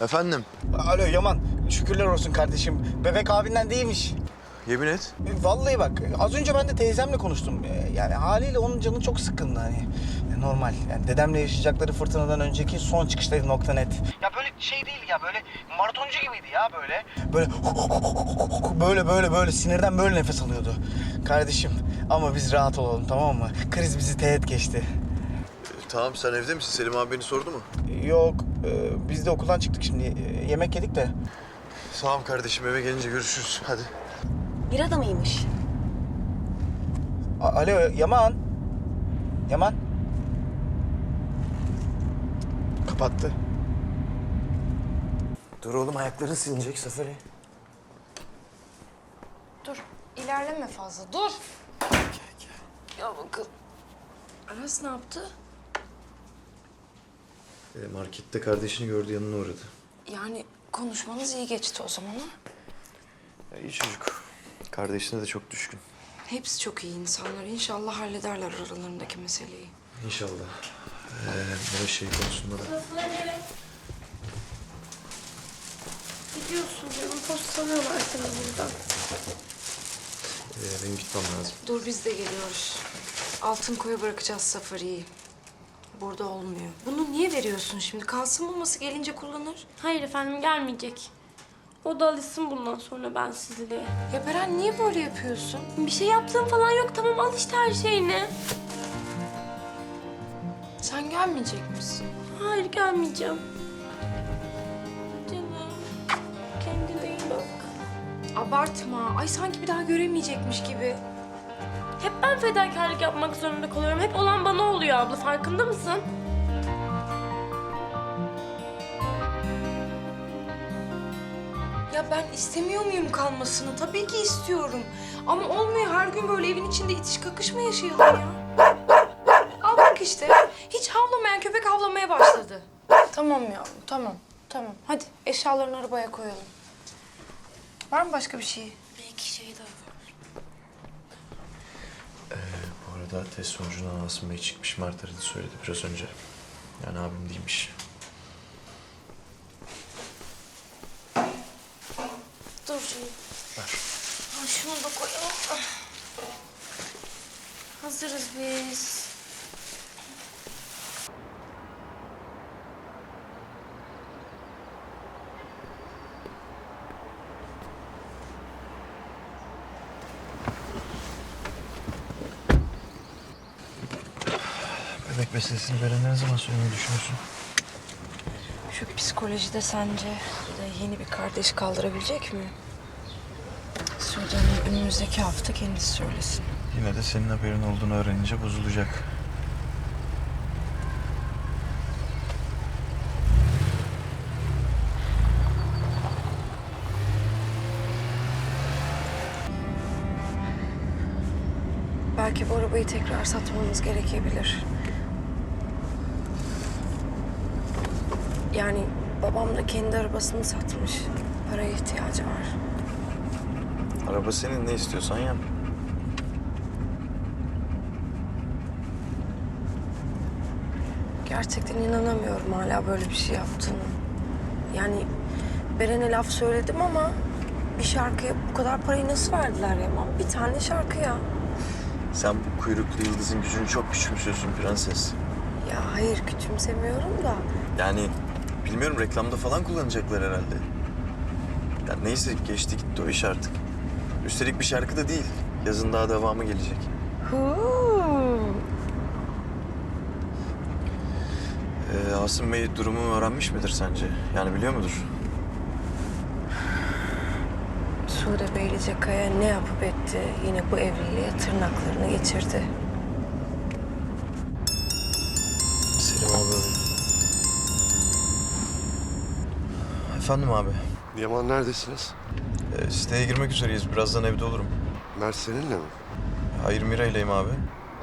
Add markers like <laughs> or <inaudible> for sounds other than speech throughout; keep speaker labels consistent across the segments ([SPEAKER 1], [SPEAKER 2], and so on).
[SPEAKER 1] Efendim?
[SPEAKER 2] Alo Yaman, şükürler olsun kardeşim. Bebek abinden değilmiş.
[SPEAKER 1] Yemin et.
[SPEAKER 2] E, Vallahi bak, az önce ben de teyzemle konuştum. E, Yani haliyle onun canı çok sıkkındı hani. E, Normal. Yani dedemle yaşayacakları fırtınadan önceki son çıkışları nokta net. Ya böyle şey değil ya, böyle maratoncu gibiydi ya böyle. Böyle <laughs> böyle böyle böyle sinirden böyle nefes alıyordu. Kardeşim ama biz rahat olalım tamam mı? Kriz bizi teğet geçti.
[SPEAKER 1] Tamam sen evde misin? Selim abi beni sordu mu?
[SPEAKER 2] Yok, e, biz de okuldan çıktık şimdi. E, Yemek yedik de.
[SPEAKER 1] Tamam kardeşim eve gelince görüşürüz. Hadi.
[SPEAKER 3] Bir adamıymış.
[SPEAKER 2] A- Alo Yaman. Yaman. Kapattı.
[SPEAKER 4] Dur oğlum ayakların silinecek Safari.
[SPEAKER 5] Dur, ilerleme fazla. Dur. Ya bakın. Aras ne yaptı?
[SPEAKER 1] Ee, markette kardeşini gördü yanına uğradı.
[SPEAKER 5] Yani konuşmanız iyi geçti o zaman ha?
[SPEAKER 1] Ya, iyi çocuk. Kardeşine de çok düşkün.
[SPEAKER 5] Hepsi çok iyi insanlar. İnşallah hallederler aralarındaki meseleyi.
[SPEAKER 1] İnşallah. Ee, böyle şey konusunda da.
[SPEAKER 6] Gidiyorsun canım. Postalıyorlar seni buradan.
[SPEAKER 1] Ee, benim gitmem lazım.
[SPEAKER 5] Dur biz de geliyoruz. Altın koya bırakacağız safariyi. Burada olmuyor. Bunu niye veriyorsun şimdi? Kalsın maması gelince kullanır.
[SPEAKER 6] Hayır efendim gelmeyecek. O da alışsın bundan sonra ben sizliğe.
[SPEAKER 5] Ya Beren niye böyle yapıyorsun?
[SPEAKER 6] Bir şey yaptığım falan yok. Tamam al işte her şeyini.
[SPEAKER 5] Sen gelmeyecek misin?
[SPEAKER 6] Hayır gelmeyeceğim. Canım. Kendine iyi bak.
[SPEAKER 5] Abartma. Ay sanki bir daha göremeyecekmiş gibi.
[SPEAKER 6] Hep ben fedakarlık yapmak zorunda kalıyorum. Hep olan bana oluyor abla. Farkında mısın?
[SPEAKER 5] Ya ben istemiyor muyum kalmasını? Tabii ki istiyorum. Ama olmuyor her gün böyle evin içinde itiş kakış mı yaşayalım ya? Al bak işte. Hiç havlamayan köpek havlamaya başladı. Tamam yavrum, tamam. Tamam. Hadi eşyalarını arabaya koyalım. Var mı başka bir şey?
[SPEAKER 6] Bir iki şey daha var.
[SPEAKER 1] Bu arada test sonucundan Asım Bey çıkmış. Aradı söyledi biraz önce. Yani abim değilmiş.
[SPEAKER 6] Dur canım. Ha, şunu da koyalım. Hazırız biz.
[SPEAKER 1] Bebek meselesini Beren'e ne zaman söylemeyi düşünüyorsun?
[SPEAKER 5] Şu psikolojide sence de yeni bir kardeş kaldırabilecek mi? Sudan'ın önümüzdeki hafta kendisi söylesin.
[SPEAKER 1] Yine de senin haberin olduğunu öğrenince bozulacak.
[SPEAKER 5] Belki bu arabayı tekrar satmamız gerekebilir. Yani babam da kendi arabasını satmış. Paraya ihtiyacı var.
[SPEAKER 1] Araba senin ne istiyorsan yap.
[SPEAKER 5] Gerçekten inanamıyorum hala böyle bir şey yaptığını. Yani Beren'e laf söyledim ama bir şarkıya bu kadar parayı nasıl verdiler Yaman? Bir tane şarkıya.
[SPEAKER 1] Sen bu kuyruklu yıldızın gücünü çok küçümsüyorsun prenses.
[SPEAKER 5] Ya hayır küçümsemiyorum da.
[SPEAKER 1] Yani bilmiyorum reklamda falan kullanacaklar herhalde. Ya neyse geçti gitti o iş artık. Üstelik bir şarkı da değil. Yazın daha devamı gelecek.
[SPEAKER 5] Huu.
[SPEAKER 1] Ee, Asım Bey durumu öğrenmiş midir sence? Yani biliyor mudur?
[SPEAKER 5] Sude Beylicekaya ne yapıp etti yine bu evliliğe tırnaklarını geçirdi.
[SPEAKER 1] Efendim abi.
[SPEAKER 7] Yaman neredesiniz?
[SPEAKER 1] Ee, siteye girmek üzereyiz. Birazdan evde olurum.
[SPEAKER 7] Mert seninle mi?
[SPEAKER 1] Hayır Mira ileyim abi.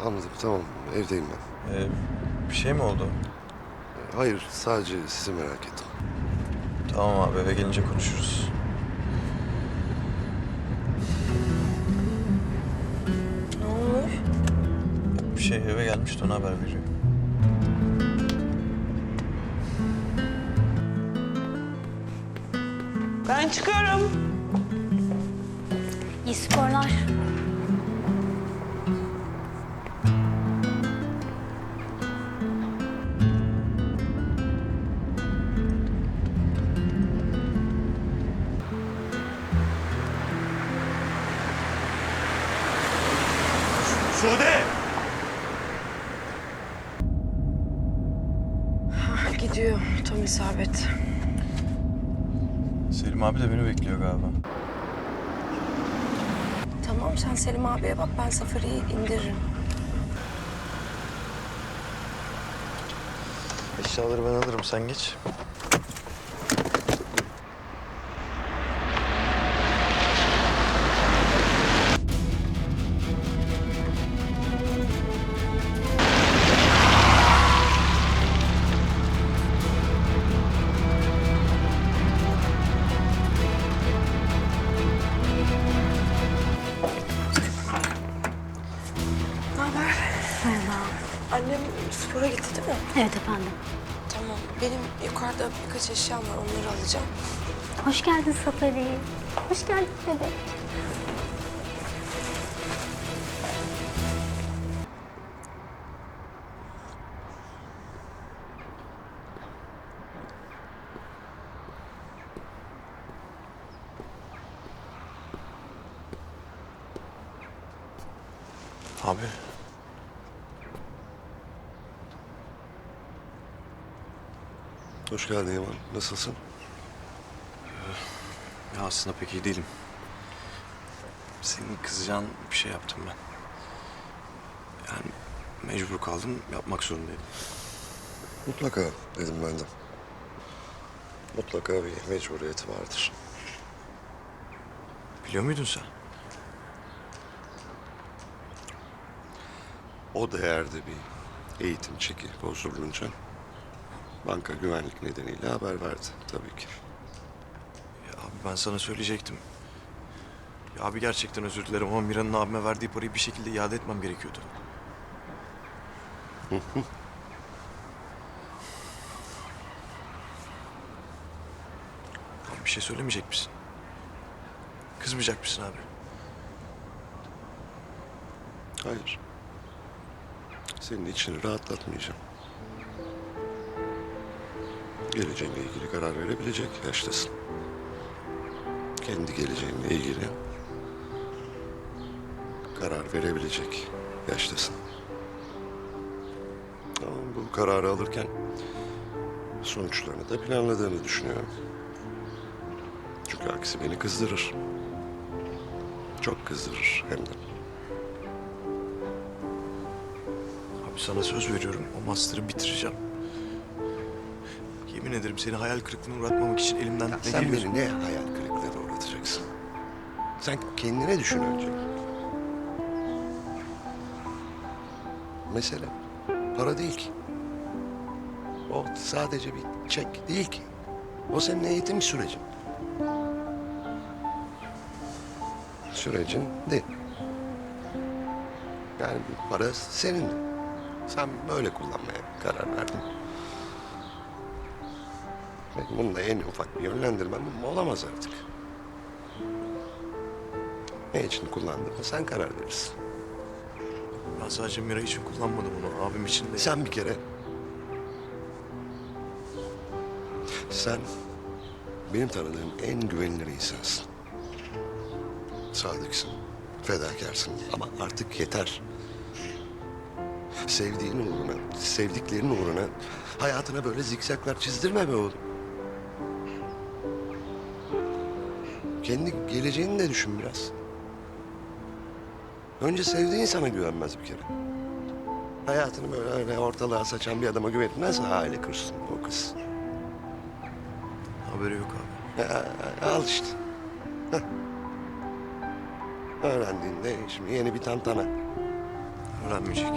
[SPEAKER 7] Anladım tamam evdeyim ben.
[SPEAKER 1] Ee, bir şey mi oldu?
[SPEAKER 7] Hayır sadece sizi merak ettim.
[SPEAKER 1] Tamam abi eve gelince konuşuruz.
[SPEAKER 5] Ne olmuş?
[SPEAKER 1] Bir şey eve gelmiş de ona haber veriyor.
[SPEAKER 8] Ben çıkıyorum.
[SPEAKER 9] İyi sporlar.
[SPEAKER 1] Selim abi de beni bekliyor galiba.
[SPEAKER 5] Tamam sen Selim abiye bak ben Safari'yi indiririm.
[SPEAKER 1] Eşyaları ben alırım sen geç.
[SPEAKER 9] Hoş geldin bebek.
[SPEAKER 1] Abi.
[SPEAKER 7] Hoş geldin Yaman. Nasılsın?
[SPEAKER 1] Aslında pek iyi değilim. Senin kızacağın bir şey yaptım ben. Yani mecbur kaldım, yapmak zorundaydım.
[SPEAKER 7] Mutlaka dedim ben de. Mutlaka bir mecburiyeti vardır.
[SPEAKER 1] Biliyor muydun sen?
[SPEAKER 7] O değerde bir eğitim çeki bozulunca banka güvenlik nedeniyle haber verdi tabii ki.
[SPEAKER 1] Ben sana söyleyecektim. Ya abi gerçekten özür dilerim ama Mira'nın abime verdiği parayı bir şekilde iade etmem gerekiyordu. Abi bir şey söylemeyecek misin? Kızmayacak mısın abi?
[SPEAKER 7] Hayır. Senin içini rahatlatmayacağım. Geleceğinle ilgili karar verebilecek yaştasın. Kendi geleceğinle ilgili karar verebilecek yaştasın. Ama bu kararı alırken sonuçlarını da planladığını düşünüyorum. Çünkü aksi beni kızdırır. Çok kızdırır hem de.
[SPEAKER 1] Abi sana söz veriyorum o master'ı bitireceğim. Yemin ederim seni hayal kırıklığına uğratmamak için elimden ne
[SPEAKER 7] Sen
[SPEAKER 1] geliyorsa-
[SPEAKER 7] beni ne hayal kırıklığına uğratacaksın? Sen kendine düşün önce. Mesele para değil ki. O sadece bir çek değil ki. O senin eğitim sürecin. Sürecin değil. Yani bu para senin. Sen böyle kullanmaya karar verdin. Benim bunda en ufak bir yönlendirmem olamaz artık. Ne için kullandığını sen karar verirsin.
[SPEAKER 1] Ben sadece Mira için kullanmadım onu. Abim için de.
[SPEAKER 7] Sen bir kere... Sen benim tanıdığım en güvenilir insansın. Sadıksın, fedakarsın ama artık yeter. Sevdiğin uğruna, sevdiklerin uğruna hayatına böyle zikzaklar çizdirme be oğlum. Kendi geleceğini de düşün biraz. Önce sevdiğin sana güvenmez bir kere. Hayatını böyle öyle ortalığa saçan bir adama güvenip nasıl aile kursun o kız?
[SPEAKER 1] Haberi yok abi.
[SPEAKER 7] Ya, al işte. Heh. Öğrendiğinde şimdi yeni bir tantana.
[SPEAKER 1] Öğrenmeyecek.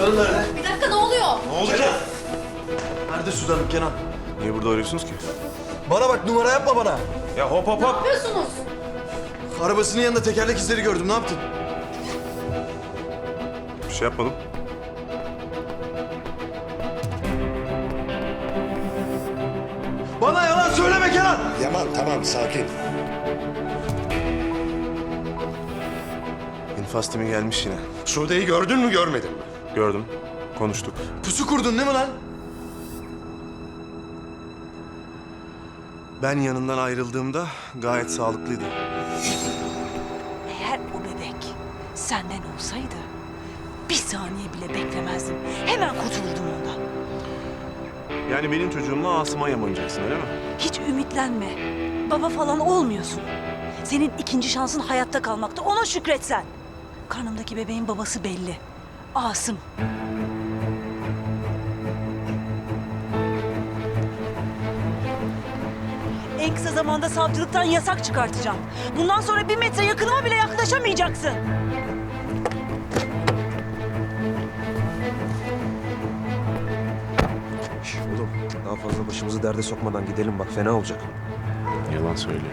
[SPEAKER 1] Bir dakika ne oluyor? Ne olacak? Nerede Suzan'ım Kenan?
[SPEAKER 8] Niye burada arıyorsunuz ki?
[SPEAKER 1] Bana bak numara yapma bana.
[SPEAKER 8] Ya hop hop Ne yapıyorsunuz?
[SPEAKER 1] Arabasının yanında tekerlek izleri gördüm. Ne yaptın?
[SPEAKER 8] Bir şey yapmadım.
[SPEAKER 1] Bana yalan söyleme Kenan.
[SPEAKER 7] Yaman tamam sakin.
[SPEAKER 8] Infaztimi gelmiş yine.
[SPEAKER 7] Sude'yi gördün mü görmedin mi?
[SPEAKER 8] Gördüm. Konuştuk.
[SPEAKER 1] Pusu kurdun değil mi lan?
[SPEAKER 8] Ben yanından ayrıldığımda gayet sağlıklıydı.
[SPEAKER 10] Eğer o bebek senden olsaydı bir saniye bile beklemezdim. Hemen kurtulurdum ondan.
[SPEAKER 8] Yani benim çocuğumla Asım'a yamanacaksın öyle mi?
[SPEAKER 10] Hiç ümitlenme. Baba falan olmuyorsun. Senin ikinci şansın hayatta kalmakta. Ona şükretsen. Karnımdaki bebeğin babası belli. Asım. En kısa zamanda savcılıktan yasak çıkartacağım. Bundan sonra bir metre yakınıma bile yaklaşamayacaksın.
[SPEAKER 4] Şş, oğlum daha fazla başımızı derde sokmadan gidelim bak fena olacak.
[SPEAKER 8] Yalan söylüyor.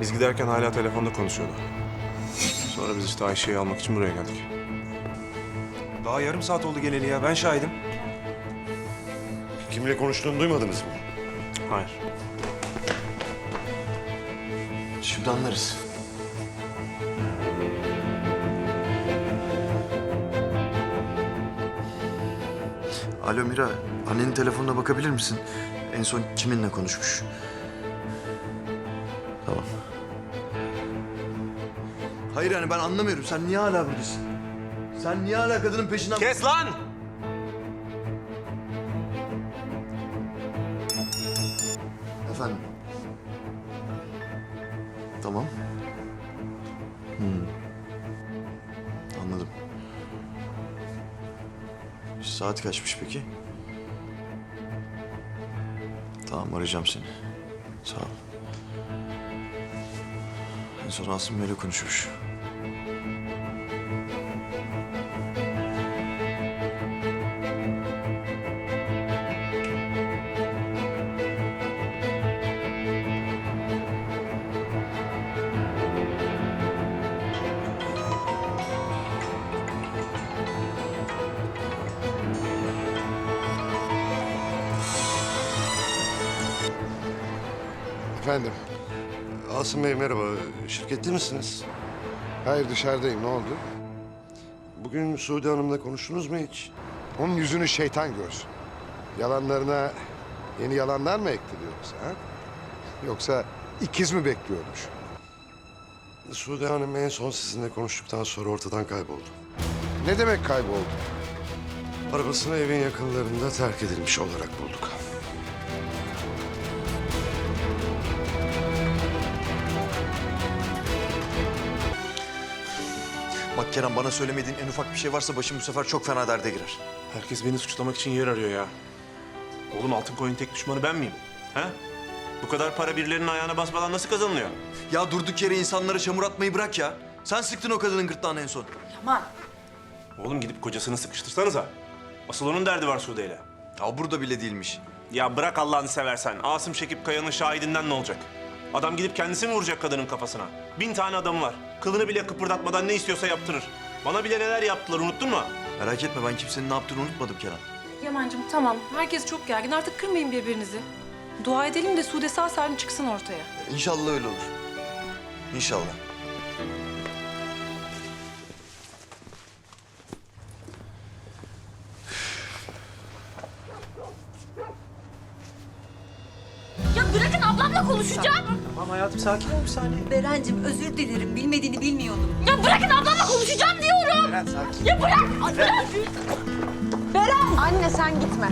[SPEAKER 8] Biz giderken hala telefonda konuşuyordu. Sonra biz işte Ayşe'yi almak için buraya geldik.
[SPEAKER 4] Daha yarım saat oldu geleli ya ben şahidim.
[SPEAKER 7] Kimle konuştuğunu duymadınız mı?
[SPEAKER 8] Hayır.
[SPEAKER 1] Şimdi anlarız. Alo Mira, annenin telefonuna bakabilir misin? En son kiminle konuşmuş? Tamam. Hayır yani ben anlamıyorum. Sen niye hala buradasın? Sen niye hala kadının peşinden...
[SPEAKER 8] Kes lan!
[SPEAKER 1] Efendim? Tamam. Hmm. Anladım. Saat kaçmış peki? Tamam arayacağım seni. Sağ ol. En son Asım Bey'le konuşmuş.
[SPEAKER 11] Efendim?
[SPEAKER 7] Asım Bey merhaba. Şirkette misiniz?
[SPEAKER 11] Hayır dışarıdayım. Ne oldu?
[SPEAKER 7] Bugün Sude Hanım'la konuştunuz mu hiç?
[SPEAKER 11] Onun yüzünü şeytan görsün. Yalanlarına yeni yalanlar mı ekledi yoksa? Ha? Yoksa ikiz mi bekliyormuş?
[SPEAKER 7] Sude Hanım en son sizinle konuştuktan sonra ortadan kayboldu.
[SPEAKER 11] Ne demek kayboldu?
[SPEAKER 7] Arabasını evin yakınlarında terk edilmiş olarak bulduk.
[SPEAKER 1] Bak Kerem bana söylemediğin en ufak bir şey varsa başım bu sefer çok fena derde girer.
[SPEAKER 8] Herkes beni suçlamak için yer arıyor ya. Oğlum altın koyun tek düşmanı ben miyim? Ha? Bu kadar para birilerinin ayağına basmadan nasıl kazanılıyor?
[SPEAKER 1] Ya durduk yere insanlara çamur atmayı bırak ya. Sen sıktın o kadının gırtlağını en son.
[SPEAKER 10] Yaman.
[SPEAKER 8] Oğlum gidip kocasını sıkıştırsanıza. Asıl onun derdi var Sude'yle.
[SPEAKER 1] Ya burada bile değilmiş.
[SPEAKER 8] Ya bırak Allah'ını seversen. Asım Şekip Kaya'nın şahidinden ne olacak? Adam gidip kendisi mi vuracak kadının kafasına? Bin tane adamı var. Kılını bile kıpırdatmadan ne istiyorsa yaptırır. Bana bile neler yaptılar unuttun mu?
[SPEAKER 1] Merak etme ben kimsenin ne yaptığını unutmadım Kerem.
[SPEAKER 5] Yaman'cığım tamam. Herkes çok gergin. Artık kırmayın birbirinizi. Dua edelim de Sude sağ salim çıksın ortaya.
[SPEAKER 1] İnşallah öyle olur. İnşallah.
[SPEAKER 6] Ya bırakın ablamla konuşacağım.
[SPEAKER 4] Tamam hayatım sakin ol bir saniye.
[SPEAKER 10] Berencim özür dilerim. Bilmediğini bilmiyordum.
[SPEAKER 6] Ya bırakın ablamla konuşacağım diyorum.
[SPEAKER 2] Beren sakin.
[SPEAKER 6] Ya bırak. Ay, bırak.
[SPEAKER 3] Anne sen gitme.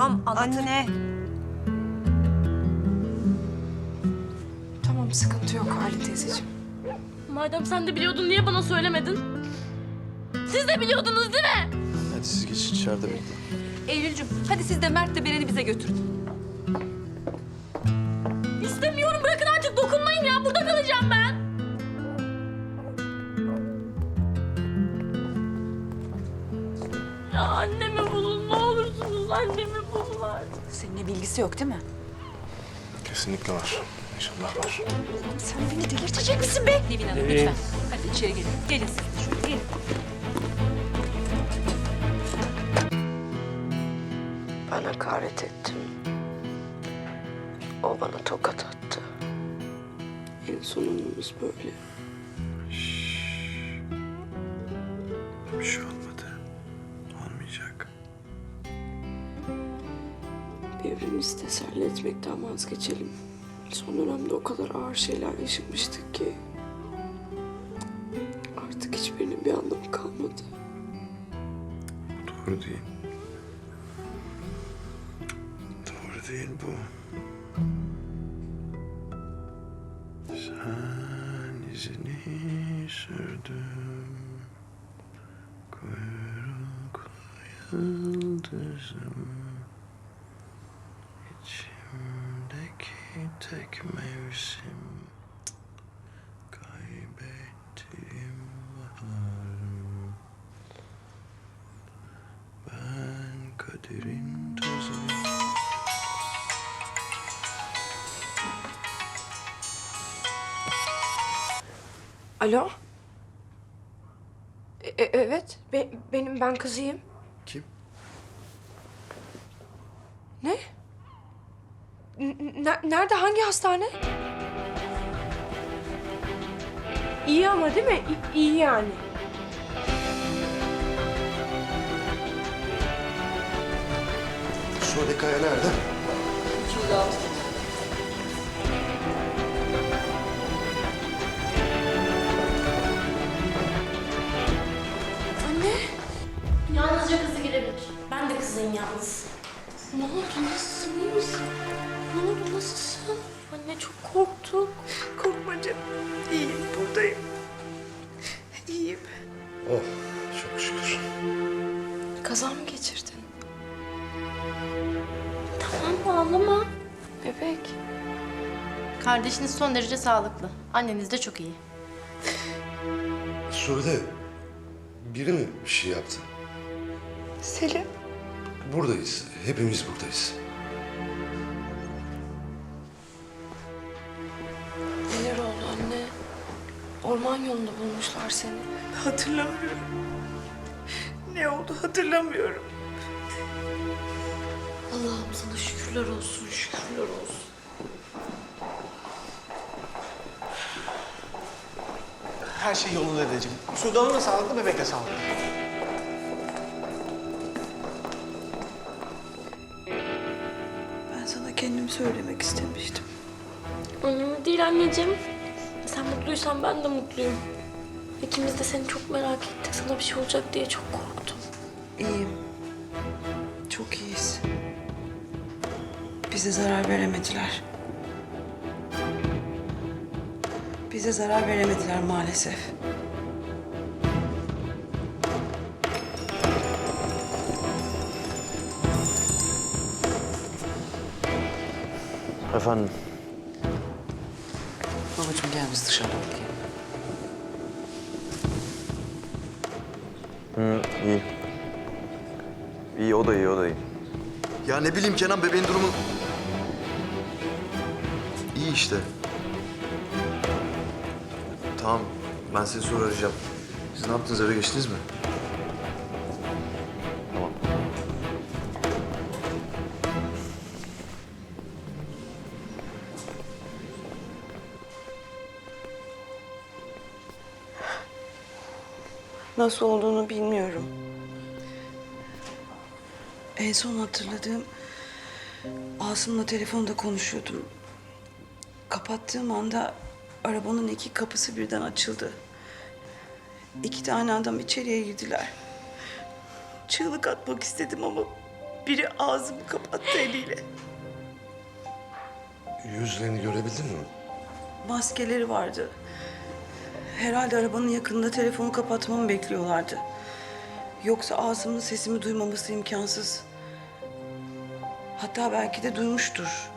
[SPEAKER 3] Tam anne.
[SPEAKER 5] Tamam sıkıntı yok Ali teyzeciğim.
[SPEAKER 6] Madem sen de biliyordun niye bana söylemedin? Siz de biliyordunuz değil mi?
[SPEAKER 1] Hadi siz geçin içeride bekleyin.
[SPEAKER 3] Eylül'cüm hadi siz de Mert de Beren'i bize götürün.
[SPEAKER 10] Seninle bilgisi yok değil mi?
[SPEAKER 8] Kesinlikle var. İnşallah var.
[SPEAKER 10] Sen beni delirtecek misin be?
[SPEAKER 3] Nevin Hanım lütfen. Hadi içeri gelin. Gelin siz de şöyle gelin.
[SPEAKER 5] Ben hakaret ettim. O bana tokat attı. En sonumuz böyle. Birbirimizi teselli etmekten vazgeçelim. Son dönemde o kadar ağır şeyler yaşamıştık ki... Artık hiçbirinin bir anlamı kalmadı.
[SPEAKER 1] Doğru değil. Doğru değil bu. Sen izini sürdüm. Kuyruklu yıldızım. Tek mevsim. Kaybettiğim baharım. Ben kaderin tozuyum.
[SPEAKER 5] Alo? E- e- evet, be- benim ben kızıyım.
[SPEAKER 1] Kim?
[SPEAKER 5] Ne? N- nerede, hangi hastane? İyi ama değil mi? İ- iyi yani.
[SPEAKER 7] Sude Kaya nerede?
[SPEAKER 5] Anne,
[SPEAKER 6] Yalnızca kızı girebilir. Ben de kızıyım yalnız.
[SPEAKER 5] ne oldu? Nasılsın, iyi misin? Ne oldu, nasılsın?
[SPEAKER 6] Anne çok korktum.
[SPEAKER 5] Korkma canım. İyiyim, buradayım. İyiyim.
[SPEAKER 7] Oh çok şükür.
[SPEAKER 5] Kaza mı geçirdin?
[SPEAKER 6] Tamam ağlama.
[SPEAKER 5] Bebek.
[SPEAKER 12] Kardeşiniz son derece sağlıklı. Anneniz de çok iyi.
[SPEAKER 7] Sude biri mi bir şey yaptı?
[SPEAKER 5] Selim.
[SPEAKER 7] Buradayız. Hepimiz buradayız.
[SPEAKER 5] Bulmuşlar seni. Hatırlamıyorum. Ne oldu hatırlamıyorum.
[SPEAKER 6] Allah'ım sana şükürler olsun, şükürler olsun.
[SPEAKER 2] Her şey yolunda dedeciğim. Sudan'ın da sağlıklı, bebek de sağlıklı.
[SPEAKER 10] Ben sana kendimi söylemek istemiştim.
[SPEAKER 6] Önemli değil anneciğim. Sen mutluysan ben de mutluyum. İkimiz de seni çok merak ettik. Sana bir şey olacak diye çok korktum.
[SPEAKER 10] İyiyim. Çok iyiyiz. Bize zarar veremediler. Bize zarar veremediler maalesef.
[SPEAKER 1] Efendim?
[SPEAKER 2] Babacığım gel biz dışarıda bakayım.
[SPEAKER 1] Ne bileyim Kenan, bebeğin durumu... İyi işte. Tamam, ben seni sonra arayacağım. Siz ne yaptınız, eve geçtiniz mi? Tamam.
[SPEAKER 10] Nasıl olduğunu bilmiyorum. En son hatırladığım
[SPEAKER 13] Asım'la telefonda konuşuyordum. Kapattığım anda arabanın iki kapısı birden açıldı. İki tane adam içeriye girdiler. Çığlık atmak istedim ama biri ağzımı kapattı eliyle.
[SPEAKER 7] Yüzlerini görebildin mi?
[SPEAKER 13] Maskeleri vardı. Herhalde arabanın yakınında telefonu kapatmamı bekliyorlardı. Yoksa ağzımın sesimi duymaması imkansız. Hatta belki de duymuştur.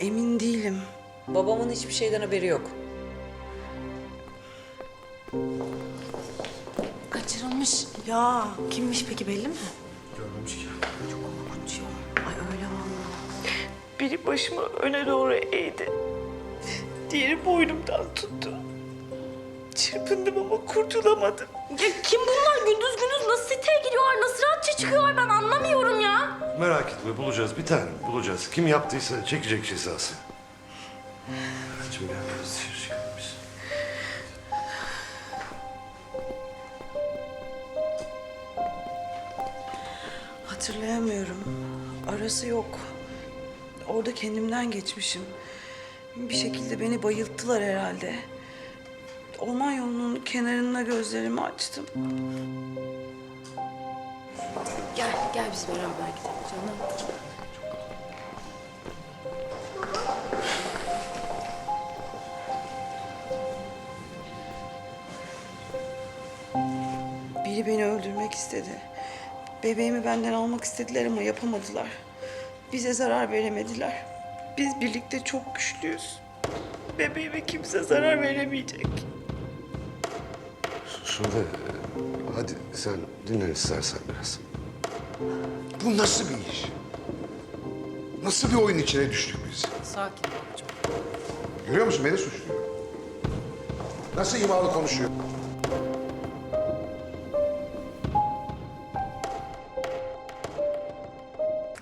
[SPEAKER 13] Emin değilim.
[SPEAKER 3] Babamın hiçbir şeyden haberi yok.
[SPEAKER 12] Kaçırılmış.
[SPEAKER 13] Ya kimmiş peki belli mi?
[SPEAKER 4] Görmemiş ki.
[SPEAKER 13] Ay öyle vallahi. Biri başımı öne doğru eğdi. Diğeri boynumdan tuttu. Çırpındım ama kurtulamadım.
[SPEAKER 6] Ya kim bunlar? Gündüz gündüz nasıl siteye giriyorlar? Nasıl rahatça çıkıyorlar? Ben anlamıyorum ya.
[SPEAKER 7] Merak etme bulacağız bir tane bulacağız. Kim yaptıysa çekecek cezası.
[SPEAKER 4] Şimdi gel biraz dışarı çıkalım biz.
[SPEAKER 13] Hatırlayamıyorum. Arası yok. Orada kendimden geçmişim. Bir şekilde beni bayılttılar herhalde. Orman yolunun kenarına gözlerimi açtım.
[SPEAKER 12] Gel, gel biz beraber gidelim canım.
[SPEAKER 13] Biri beni öldürmek istedi. Bebeğimi benden almak istediler ama yapamadılar. Bize zarar veremediler. Biz birlikte çok güçlüyüz. Bebeğime kimse zarar veremeyecek.
[SPEAKER 7] Sude hadi sen dinlen istersen biraz.
[SPEAKER 11] Bu nasıl bir iş? Nasıl bir oyun içine düştük biz?
[SPEAKER 12] Sakin ol.
[SPEAKER 11] Görüyor musun beni suçluyor. Nasıl imalı konuşuyor?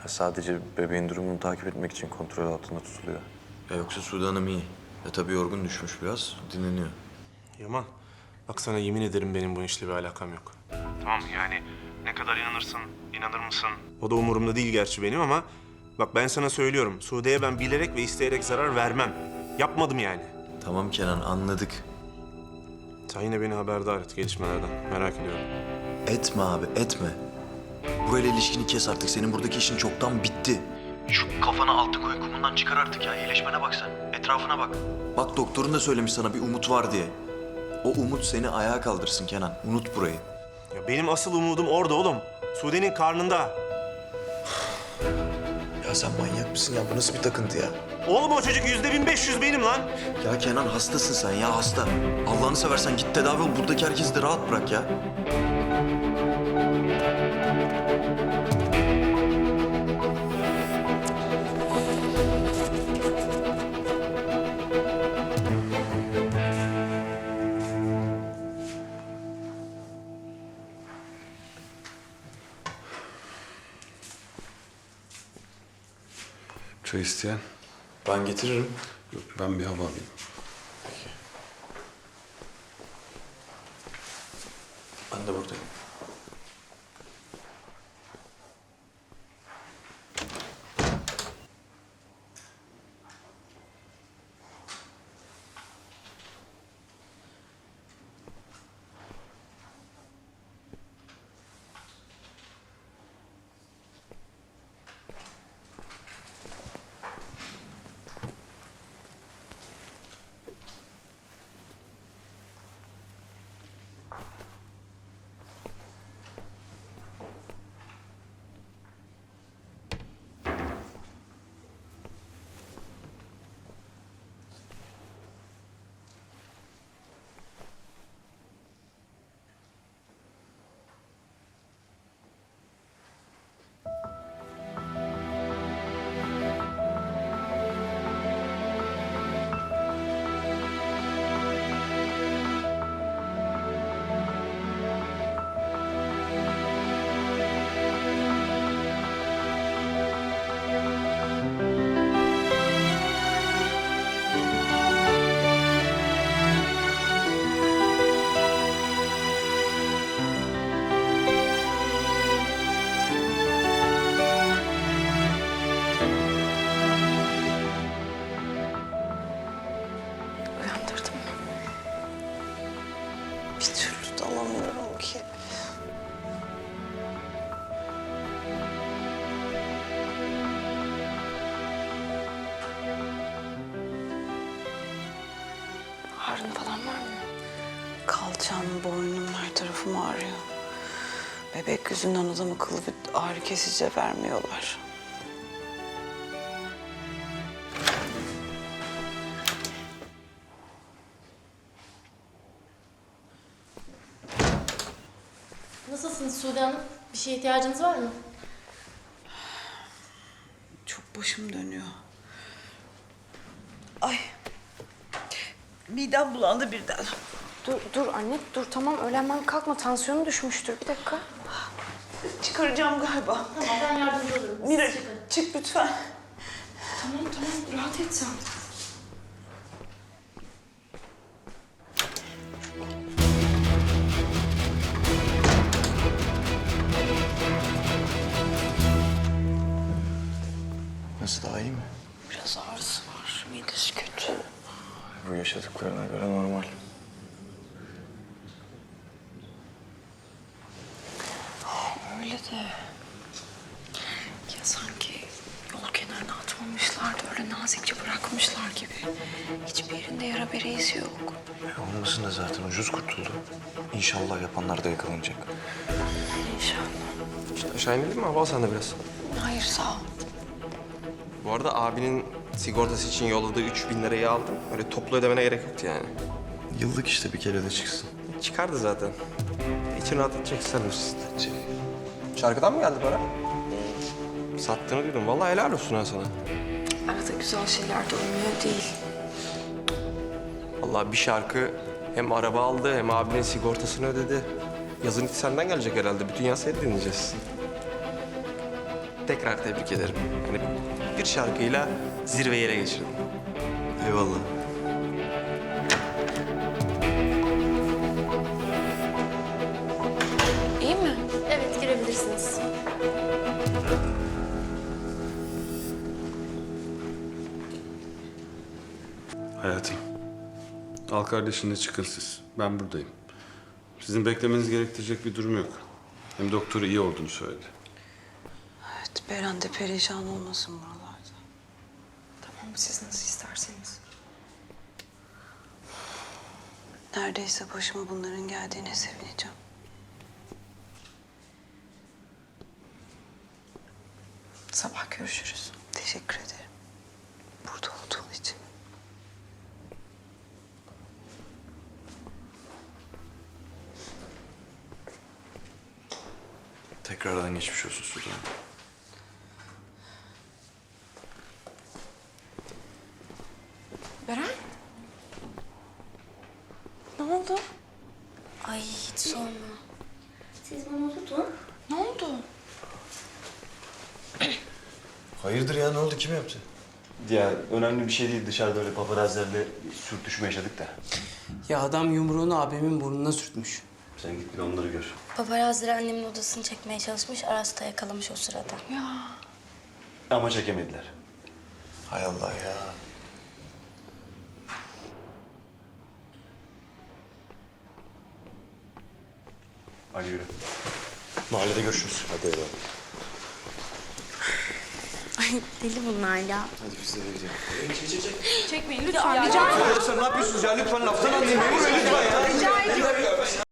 [SPEAKER 1] Ya sadece bebeğin durumunu takip etmek için kontrol altında tutuluyor. Ya yoksa Sude Hanım iyi. Ya tabii yorgun düşmüş biraz, dinleniyor.
[SPEAKER 8] Yaman, bak sana yemin ederim benim bu işle bir alakam yok. Tamam yani ne kadar inanırsın, inanır mısın? O da umurumda değil gerçi benim ama... Bak ben sana söylüyorum, Sude'ye ben bilerek ve isteyerek zarar vermem. Yapmadım yani.
[SPEAKER 1] Tamam Kenan, anladık.
[SPEAKER 8] Sen yine beni haberdar et gelişmelerden. Merak ediyorum.
[SPEAKER 1] Etme abi, etme. Burayla ilişkini kes artık. Senin buradaki işin çoktan bitti. Şu kafana altı koy kumundan çıkar artık ya. İyileşmene bak sen. Etrafına bak. Bak doktorun da söylemiş sana bir umut var diye. O umut seni ayağa kaldırsın Kenan. Unut burayı.
[SPEAKER 8] Ya benim asıl umudum orada oğlum. Sude'nin karnında.
[SPEAKER 1] Ya sen manyak mısın ya? Bu nasıl bir takıntı ya?
[SPEAKER 8] Oğlum o çocuk yüzde bin beş yüz benim lan.
[SPEAKER 1] Ya Kenan hastasın sen ya hasta. Allah'ını seversen git tedavi ol. Buradaki herkesi de rahat bırak ya.
[SPEAKER 7] İsteyen?
[SPEAKER 1] Ben getiririm.
[SPEAKER 7] Yok ben bir hava alayım.
[SPEAKER 1] Ben de buradayım.
[SPEAKER 13] Bebek yüzünden adam akıllı bir ağrı kesici vermiyorlar.
[SPEAKER 12] Nasılsınız Sude Hanım? Bir şeye ihtiyacınız var mı?
[SPEAKER 13] Çok başım dönüyor. Ay. Midem bulandı birden.
[SPEAKER 5] Dur, dur anne, dur tamam öyle hemen kalkma. Tansiyonu düşmüştür. Bir dakika.
[SPEAKER 13] Çıkaracağım galiba.
[SPEAKER 12] Tamam ben yardımcı olurum. Siz
[SPEAKER 13] Mira
[SPEAKER 12] çıkın.
[SPEAKER 13] çık lütfen.
[SPEAKER 5] Tamam tamam, rahat et sen.
[SPEAKER 13] atmamışlar da öyle nazikçe bırakmışlar gibi. Hiçbir yerinde yara bere izi yok.
[SPEAKER 1] E, olmasın da zaten ucuz kurtuldu. İnşallah yapanlar da yakalanacak.
[SPEAKER 13] İnşallah.
[SPEAKER 4] İşte aşağı inelim mi? Hava al sen de biraz.
[SPEAKER 13] Hayır sağ ol.
[SPEAKER 4] Bu arada abinin sigortası için yolladığı 3000 lirayı aldım. Öyle toplu ödemene gerek yoktu yani.
[SPEAKER 1] Yıllık işte bir kere de çıksın.
[SPEAKER 4] Çıkardı zaten. İçin rahat edecek sanırsın. Şarkıdan mı geldi para? Sattığını duydum. Vallahi helal olsun ha sana.
[SPEAKER 5] Güzel şeyler de olmuyor değil.
[SPEAKER 4] Vallahi bir şarkı hem araba aldı hem abinin sigortasını ödedi. Yazın hiç senden gelecek herhalde. Bütün yaz seni dinleyeceğiz. Tekrar tebrik ederim. Yani bir şarkıyla zirveyi ele geçirdin.
[SPEAKER 1] Eyvallah.
[SPEAKER 5] İyi mi?
[SPEAKER 12] Evet girebilirsiniz.
[SPEAKER 14] Hayatım. Al kardeşinle çıkın siz. Ben buradayım. Sizin beklemeniz gerektirecek bir durum yok. Hem doktor iyi olduğunu söyledi.
[SPEAKER 13] Evet Beren de perişan olmasın buralarda.
[SPEAKER 5] Tamam siz nasıl isterseniz.
[SPEAKER 13] Neredeyse başıma bunların geldiğine sevineceğim. Sabah görüşürüz. Teşekkür ederim. Burada olduğun için.
[SPEAKER 1] Tekrardan geçmiş olsun Sultan.
[SPEAKER 5] Beren? Ne oldu?
[SPEAKER 6] Ay hiç sorma. Siz bunu tutun.
[SPEAKER 5] Ne oldu?
[SPEAKER 1] Hayırdır ya ne oldu kim yaptı?
[SPEAKER 15] Ya önemli bir şey değil. Dışarıda öyle paparazzilerle sürtüşme yaşadık da.
[SPEAKER 2] Ya adam yumruğunu abimin burnuna sürtmüş.
[SPEAKER 15] Sen git bir onları gör.
[SPEAKER 6] Paparazziler annemin odasını çekmeye çalışmış. Aras da yakalamış o sırada.
[SPEAKER 15] Ama çekemediler.
[SPEAKER 1] Hay Allah ya.
[SPEAKER 15] Hadi yürü.
[SPEAKER 1] Mahallede görüşürüz.
[SPEAKER 15] Hadi eyvallah.
[SPEAKER 6] Ay deli bunlar ya.
[SPEAKER 1] Hadi biz de eve gidelim.
[SPEAKER 5] Çekmeyin lütfen. Rica
[SPEAKER 4] Sen ne yapıyorsunuz ya? Lütfen laftan anlayın. Memur lütfen ya.